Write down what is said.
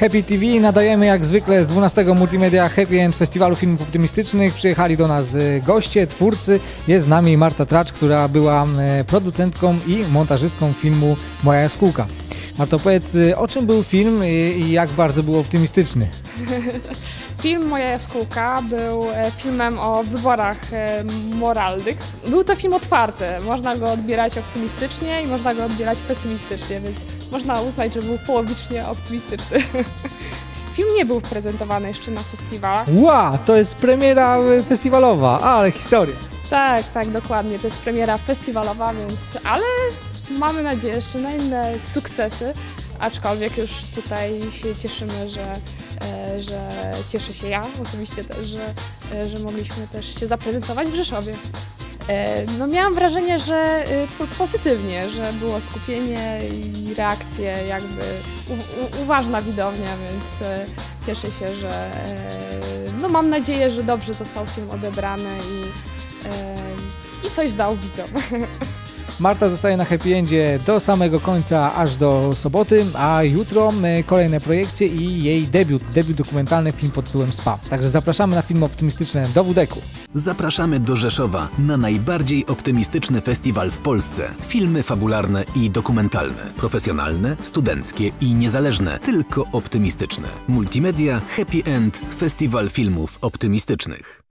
Happy TV nadajemy jak zwykle z 12 Multimedia Happy End Festiwalu Filmów Optymistycznych. Przyjechali do nas e, goście, twórcy. Jest z nami Marta Tracz, która była e, producentką i montażystką filmu Moja Jaskółka. Marto, powiedz, e, o czym był film i jak bardzo był optymistyczny? Film Moja Jaskółka był e, filmem o wyborach e, moralnych. Był to film otwarty, można go odbierać optymistycznie i można go odbierać pesymistycznie, więc można uznać, że był połowicznie optymistyczny. Film nie był prezentowany jeszcze na festiwalach. Ła, to jest premiera e, festiwalowa, ale historia. Tak, tak, dokładnie. To jest premiera festiwalowa, więc ale mamy nadzieję jeszcze na inne sukcesy. Aczkolwiek już tutaj się cieszymy, że, e, że cieszę się ja osobiście też, że, e, że mogliśmy też się zaprezentować w Rzeszowie. E, No miałam wrażenie, że po- pozytywnie, że było skupienie i reakcje jakby uważna widownia, więc cieszę się, że no mam nadzieję, że dobrze został film odebrany i, i coś dał widzom. Marta zostaje na Happy Endzie do samego końca, aż do soboty, a jutro kolejne projekcje i jej debiut, debiut dokumentalny film pod tytułem SPA. Także zapraszamy na filmy optymistyczne do WDK-u. Zapraszamy do Rzeszowa na najbardziej optymistyczny festiwal w Polsce. Filmy fabularne i dokumentalne, profesjonalne, studenckie i niezależne, tylko optymistyczne. Multimedia Happy End Festiwal Filmów Optymistycznych.